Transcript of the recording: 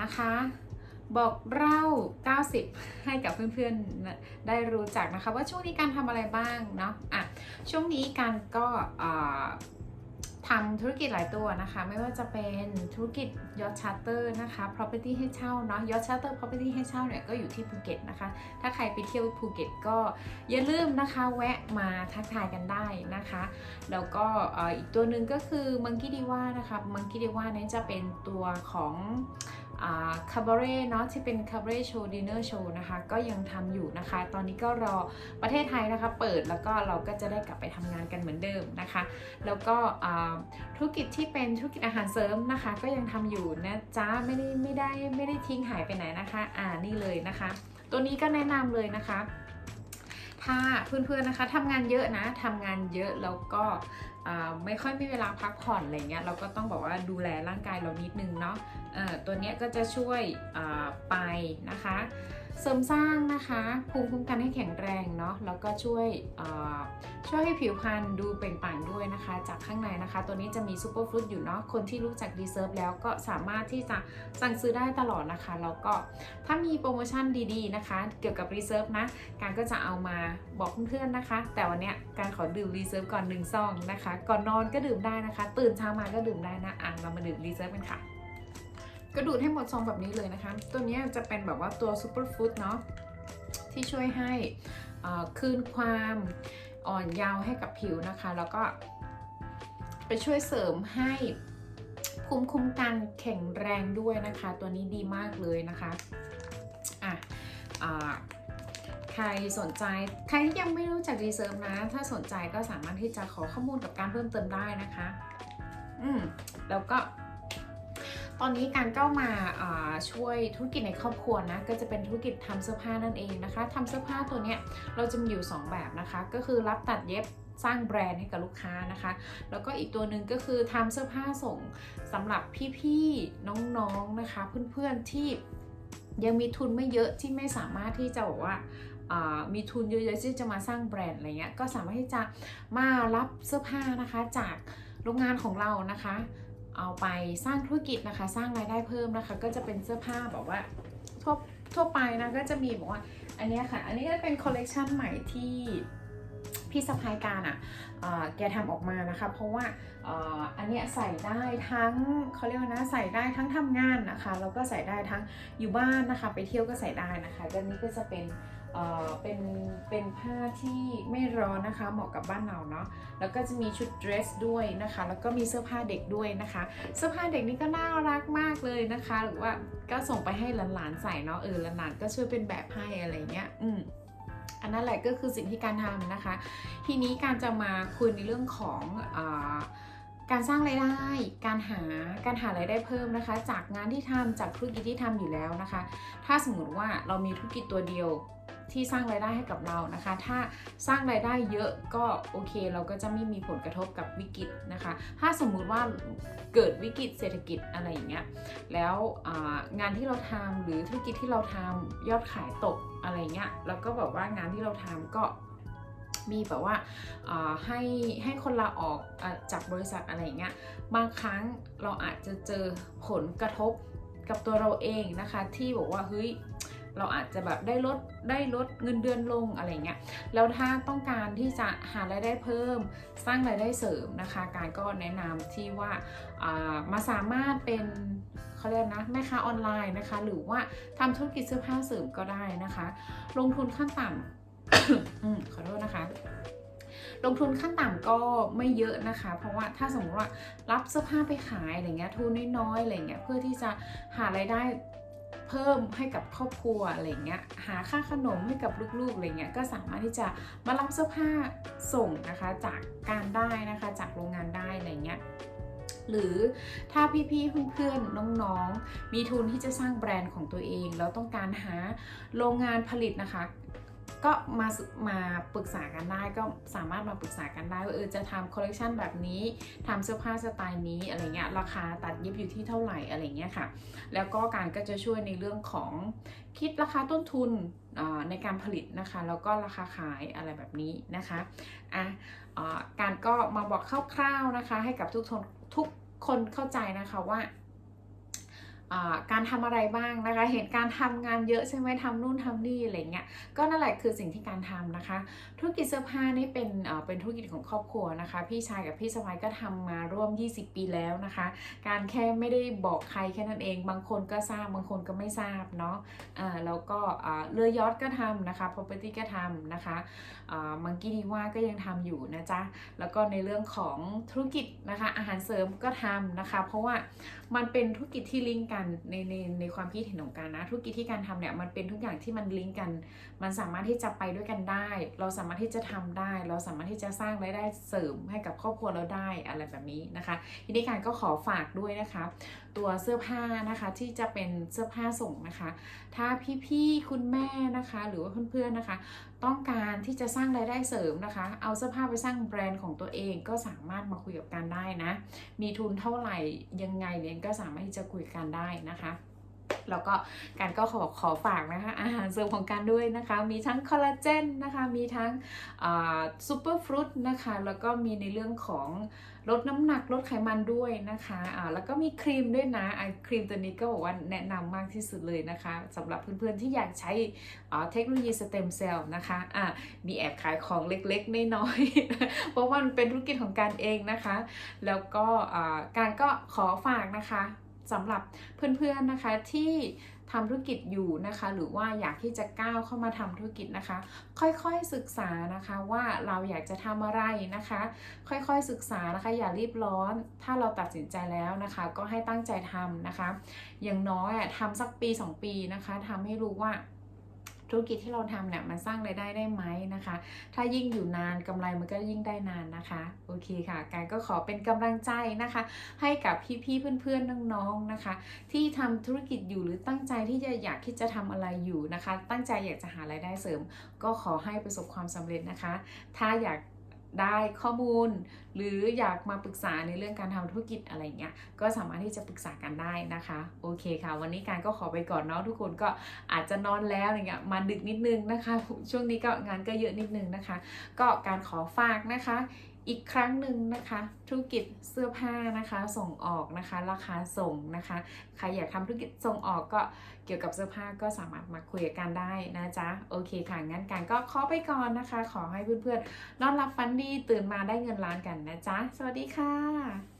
นะคะ บอกเล่า 90 ให้กับเพื่อนๆได้รู้จักนะคะ ว่าช่วงนี้การทำอะไรบ้างเนาะอะช่วงนี้การก็ทำธุรกิจหลายตัวนะคะ ไม่ว่าจะเป็นธุรกิจยอ t ชาร์เตอร์นะคะ property ให้เช่าเนาะยอ t ชาร์เตอร์ property ให้เช่าเนี่ยก็อยู่ที่ภูเก็ตนะคะ ถ้าใครไปเที่ยวภูเก็ตก็อย่าลืมนะคะแวะมาทักทายกันได้นะคะ แล้วก็อ,อีกตัวหนึ่งก็คือมังกี้ดีว่านะคะมังกี้ดีว่านี้จะเป็นตัวของ คาบาเร่เนาะที่เป็นคาบาเร่โชว์ดินเนอร์โชว์นะคะ ก็ยังทำอยู่นะคะ ตอนนี้ก็รอประเทศไทยนะคะ เปิดแล้วก็เราก็จะได้กลับไปทำงานกันเหมือนเดิมนะคะ แล้วก็ธุรกิจที่เป็นธุรกิจอาหารเสริมนะคะ ก็ยังทำอยู่นะจ๊ะไม่ได้ไม่ได้ไม่ได้ทิ้งหายไปไหนนะคะอ่านี่เลยนะคะ ตัวนี้ก็แนะนำเลยนะคะถ้าเพื่อนๆนะคะทำงานเยอะนะทำงานเยอะแล้วก็ ไม่ค่อยมีเวลาพักผ่อนอะไรเงี้ยเราก็ต้องบอกว่าดูแลร่างกายเรานิดนึงเนาะตัวเนี้ยก็จะช่วยไปนะคะ เสริมสร้างนะคะภูมิคุ้มกันให้แข็งแรงเนาะแล้วก็ช่วยช่วยให้ผิวพรรณดูเปล่งปลั่งด้วยนะคะ จากข้างในนะคะ ตัวนี้จะมีซูเปอร์ฟรุตอยู่เนาะคนที่รู้จักดีเซิร์ฟแล้วก็สามารถที่จะสั่งซื้อได้ตลอดนะคะ แล้วก็ถ้ามีโปรโมชั่นดีๆนะคะ เกี่ยวกับรีเซิร์ฟนะ การก็จะเอามาบอกเพื่อนๆนะคะ แต่วันเนี้ยการขอดื่มรีเซิร์ฟก่อนหนึ่งซองนะคะ ก่อนนอนก็ดื่มได้นะคะ ตื่นเช้ามาก็ดื่มได้นะอะเรามาดื่มรีเซิร์ฟกันค่ะ ก็ดูดให้หมดซองแบบนี้เลยนะคะ ตัวนี้จะเป็นแบบว่าตัวซูเปอร์ฟู้ดเนาะที่ช่วยให้อ่าคืนความอ่อนเยาว์ให้กับผิวนะคะ แล้วก็ไปช่วยเสริมให้ภูมิคุ้มกันแข็งแรงด้วยนะคะ ตัวนี้ดีมากเลยนะคะอะอ่าใครสนใจใครที่ยังไม่รู้จักรีเซิร์ฟนะ ถ้าสนใจก็สามารถที่จะขอข้อมูลกับการเพิ่มเติมได้นะคะ อืมแล้วก็ ตอนนี้การก็มาอ่าช่วยธุรกิจในครอบครัวนะก็จะเป็นธุรกิจทำเสื้อผ้านั่นเองนะคะทำเสื้อผ้าตัวเนี้ยเราจะมีอยู่ 2 แบบนะคะ ก็คือรับตัดเย็บสร้างแบรนด์ให้กับลูกค้านะคะ แล้วก็อีกตัวหนึ่งก็คือทำเสื้อผ้าส่งสำหรับพี่ๆน้องๆนะคะ เพื่อนๆที่ยังมีทุนไม่เยอะที่ไม่สามารถที่จะบอกว่ามีทุนเยอะๆที่จะมาสร้างแบรนด์อะไรเงี้ยก็สามารถที่จะมารับเสื้อผ้านะคะจากโรงงานของเรานะคะ เอาไปสร้างธุรกิจนะคะ สร้างรายได้เพิ่มนะคะ ก็จะเป็นเสื้อผ้าแบบว่าทั่วทั่วไปนะก็จะมีบอกว่าอันนี้ค่ะ อันนี้ก็เป็นคอลเลกชันใหม่ที่พี่สะพายการอะอ่อแกทำออกมานะคะ เพราะว่าอ่ออันเนี้ยใส่ได้ทั้งเขาเรียกว่านะใส่ได้ทั้งทำงานนะคะแล้วก็ใส่ได้ทั้งอยู่บ้านนะคะ ไปเที่ยวก็ใส่ได้นะคะด้านนี้ก็จะเป็น เป็นเป็นผ้าที่ไม่ร้อนนะคะ เหมาะกับบ้านเราเนาะแล้วก็จะมีชุดเดรสด้วยนะคะ แล้วก็มีเสื้อผ้าเด็กด้วยนะคะ เสื้อผ้าเด็กนี่ก็น่ารักมากเลยนะคะ หรือว่าก็ส่งไปให้หลานๆใส่เนาะเออหลานๆก็ช่วยเป็นแบบให้อะไรเงี้ยอืมอันนั้นแหละก็คือสิ่งที่การทำนะคะ ทีนี้การจะมาคุยในเรื่องของอการสร้างรายได้ การหา การหารายได้เพิ่มนะคะ จากงานที่ทำจากธุรกิจที่ทำอยู่แล้วนะคะ ถ้าสมมติว่าเรามีธุรกิจตัวเดียว ที่สร้างรายได้ให้กับเรานะคะ ถ้าสร้างรายได้เยอะก็โอเค เราก็จะไม่มีผลกระทบกับวิกฤตนะคะ ถ้าสมมุติว่าเกิดวิกฤตเศรษฐกิจอะไรอย่างเงี้ยแล้วงานที่เราทำหรือธุรกิจที่เราทำยอดขายตกอะไรเงี้ยแล้วก็แบบว่างานที่เราทำก็มีแบบว่าาให้ให้คนลาออกอจากบริษัทอะไรอย่างเงี้ยบางครั้งเราอาจจะเจอผลกระทบกับตัวเราเองนะคะ ที่บอกว่าเฮ้ย เราอาจจะแบบได้ลดได้ลดเงินเดือนลงอะไรเงี้ยแล้วถ้าต้องการที่จะหารายได้เพิ่ม สร้างรายได้เสริมนะคะ การก็แนะนำที่ว่าามาสามารถเป็นเขาเรียกนะแม่ค้าออนไลน์นะคะ หรือว่าทำธุรกิจเสื้อผ้าเสริมก็ได้นะคะ ลงทุนขั้นต่ำขอโทษนะคะลงทุนขั้นต่ำก็ไม่เยอะนะคะ เพราะว่าถ้าสมมติว่ารับเสื้อผ้าไปขายอะไรเงี้ยทุนน้อยๆอะไรเงี้ยเพื่อที่จะหารายได้ เพิ่มให้กับครอบครัวอะไรเงี้ยหาค่าขนมให้กับลูกๆอะไรเงี้ยก็สามารถที่จะมารับเสื้อผ้าส่งนะคะจากการได้นะคะจากโรงงานได้อะไรเงี้ยหรือถ้าพี่ๆเพื่อนๆน้องๆ มีทุนที่จะสร้างแบรนด์ของตัวเอง แล้วต้องการหาโรงงานผลิตนะคะ ก็มามาปรึกษากันได้ก็สามารถมาปรึกษากันได้ว่าเออจะทำคอลเลกชันแบบนี้ทำเสื้อผ้าสไตล์นี้อะไรเงี้ยราคาตัดเย็บอยู่ที่เท่าไหร่อะไรเงี้ยค่ะ แล้วก็การก็จะช่วยในเรื่องของคิดราคาต้นทุนในการผลิตนะคะ แล้วก็ราคาขายอะไรแบบนี้นะคะอะอ่าการก็มาบอกคร่าวๆนะคะ ให้กับทุกคนทุกคนเข้าใจนะคะว่า การทำอะไรบ้างนะคะ เห็นการทำงานเยอะใช่ไหมทำนู่นทำนี่อะไรเงี้ย ก็นั่นแหละคือสิ่งที่การทำนะคะ ธุรกิจเสื้อผ้านี่เป็นเป็นธุรกิจของครอบครัวนะคะ พี่ชายกับพี่สะพ้ายก็ทำมาร่วม 20 ปีแล้วนะคะ การแค่ไม่ได้บอกใครแค่นั้นเอง บางคนก็ทราบบางคนก็ไม่ทราบเนาะอ่าแล้วก็เรือยอทก็ทำนะคะ property ก็ทำนะคะมังกี้ดีว่าก็ยังทำอยู่นะจ๊ะ แล้วก็ในเรื่องของธุรกิจนะคะ อาหารเสริมก็ทำนะคะ เพราะว่ามันเป็นธุรกิจที่ลิงก์กันในในในความคิดเห็นของการนะ ธุรกิจที่การทำเนี่ยมันเป็นทุกอย่างที่มันลิงก์กัน มันสามารถที่จะไปด้วยกันได้ เราสามารถที่จะทำได้ เราสามารถที่จะสร้างรายได้เสริมให้กับครอบครัวเราได้อะไรแบบนี้นะคะทีนี้การก็ขอฝากด้วยนะคะตัวเสื้อผ้านะคะ ที่จะเป็นเสื้อผ้าส่งนะคะ ถ้าพี่ๆคุณแม่นะคะ หรือว่าเพื่อนๆนะคะ ต้องการที่จะสร้างรายได้เสริมนะคะ เอาเสื้อผ้าไปสร้างแบรนด์ของตัวเองก็สามารถมาคุยกับกันได้นะ มีทุนเท่าไหร่ยังไงเนี่ยก็สามารถที่จะคุยกันได้นะคะ แล้วก็การก็ขอขอฝากนะคะอาหารเสริมของการด้วยนะคะ มีทั้งคอลลาเจนนะคะมีทั้งซูเปอร์ฟรุตนะคะแล้วก็มีในเรื่องของลดน้ำหนักลดไขมันด้วยนะคะอ่าแล้วก็มีครีมด้วยนะไอครีมตัวนี้ก็บอกว่าแนะนำมากที่สุดเลยนะคะสำหรับเพื่อนๆที่อยากใช้เทคโนโลยีสเต็มเซลล์นะคะอ่ามีแอบขายของเล็กๆน้อยๆเพราะว่ามันเป็นธุรกิจของการเองนะคะ แล้วก็การก็ขอฝากนะคะ สำหรับเพื่อนๆนะคะที่ทำธุรกิจอยู่นะคะ หรือว่าอยากที่จะก้าวเข้ามาทำธุรกิจนะคะ ค่อยๆศึกษานะคะว่าเราอยากจะทำอะไรนะคะ ค่อยๆศึกษานะคะ อย่ารีบร้อน ถ้าเราตัดสินใจแล้วนะคะ ก็ให้ตั้งใจทำนะคะ อย่างน้อยทำสักปี 2 ปีนะคะทำให้รู้ว่า ธุรกิจที่เราทำเนี่ยมันสร้างรายได้ได้ไหมนะคะ ถ้ายิ่งอยู่นานกำไรมันก็ยิ่งได้นานนะคะ โอเคค่ะ การก็ขอเป็นกำลังใจนะคะ ให้กับพี่ๆเพื่อนๆน้องๆนะคะ ที่ทำธุรกิจอยู่หรือตั้งใจที่จะอยากที่จะทำอะไรอยู่นะคะ ตั้งใจอยากจะหารายได้เสริม ก็ขอให้ประสบความสำเร็จนะคะ ถ้าอยาก ได้ข้อมูล หรืออยากมาปรึกษาในเรื่องการทำธุรกิจอะไรเงี้ยก็สามารถที่จะปรึกษากันได้นะคะโอเคค่ะ วันนี้การก็ขอไปก่อนเนาะทุกคนก็อาจจะนอนแล้วอะไรเงี้ยมาดึกนิดนึงนะคะ ช่วงนี้ก็งานก็เยอะนิดนึงนะคะ ก็การขอฝากนะคะ อีกครั้งหนึ่งนะคะ ธุรกิจเสื้อผ้านะคะ ส่งออกนะคะ ราคาส่งนะคะ ใครอยากทำธุรกิจส่งออกก็เกี่ยวกับเสื้อผ้าก็สามารถมาคุยกันได้นะจ๊ะ โอเคค่ะ งั้นการก็ขอไปก่อนนะคะ ขอให้เพื่อนๆนอนหลับฝันดีตื่นมาได้เงินล้านกันนะจ๊ะ สวัสดีค่ะ